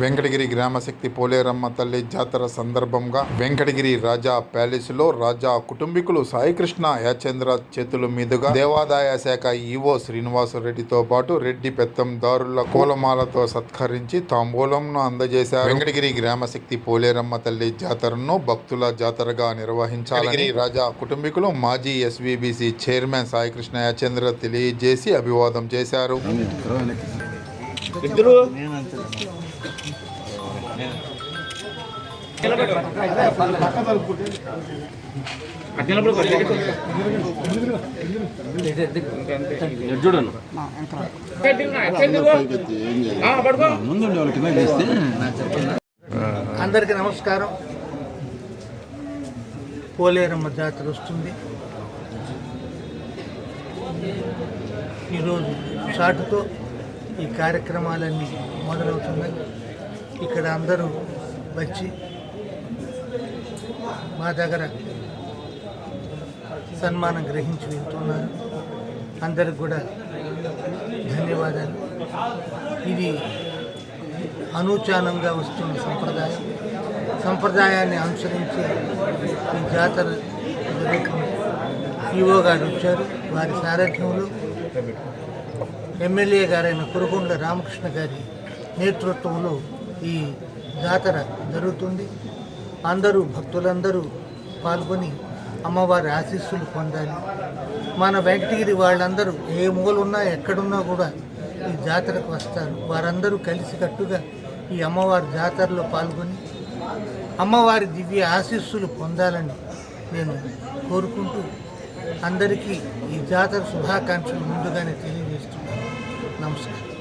Venkatagiri Gramashakti Poleramma తల్లి జాతర సందర్భంగా వెంకటగిరి రాజా ప్యాలెస్లో రాజా కుటుంబీకులు సాయికృష్ణ యాచేంద్ర చేతుల మీదుగా దేవాదాయ శాఖ ఈవో శ్రీనివాసరెడ్డితో పాటు రెడ్డి పెత్తందారుల కూలమాలతో సత్కరించి తాంబూలంను అందజేశారు. వెంకటగిరి గ్రామశక్తి పోలేరమ్మ తల్లి జాతరను భక్తుల జాతరగా నిర్వహించాలని రాజా కుటుంబీకులు మాజీ ఎస్వీబీసీ చైర్మన్ సాయికృష్ణ యాచేంద్ర తెలియజేసి అభివాదం చేశారు. ఇద్దరు? చూడను అందరికీ నమస్కారం. పోలేరమ్మ జాతర వస్తుంది. ఈరోజు షాటుతో ఈ కార్యక్రమాలన్నీ మొదలవుతున్నాయి. ఇక్కడ అందరూ వచ్చి మా దగ్గర సన్మానం గ్రహించి వెళ్తున్నారు అందరికి కూడా ధన్యవాదాలు. ఇది అనూచానంగా వస్తున్న సంప్రదాయం. సంప్రదాయాన్ని అనుసరించి ఈ జాతర ఈవో గారు వచ్చారు. వారి సారథ్యంలో ఎమ్మెల్యే గారైన కురుకొండ రామకృష్ణ గారి నేతృత్వంలో ఈ జాతర జరుగుతుంది. అందరూ భక్తులందరూ పాల్గొని అమ్మవారి ఆశీస్సులు పొందాలి. మన వెంకటగిరి వాళ్ళందరూ ఏ మూలున్నా ఎక్కడున్నా కూడా ఈ జాతరకు వస్తారు. వారందరూ కలిసికట్టుగా ఈ అమ్మవారి జాతరలో పాల్గొని అమ్మవారి దివ్య ఆశీస్సులు పొందాలని నేను కోరుకుంటూ అందరికీ ఈ జాతర శుభాకాంక్షలు ముందుగానే తెలియజేస్తున్నాను. నమస్కారం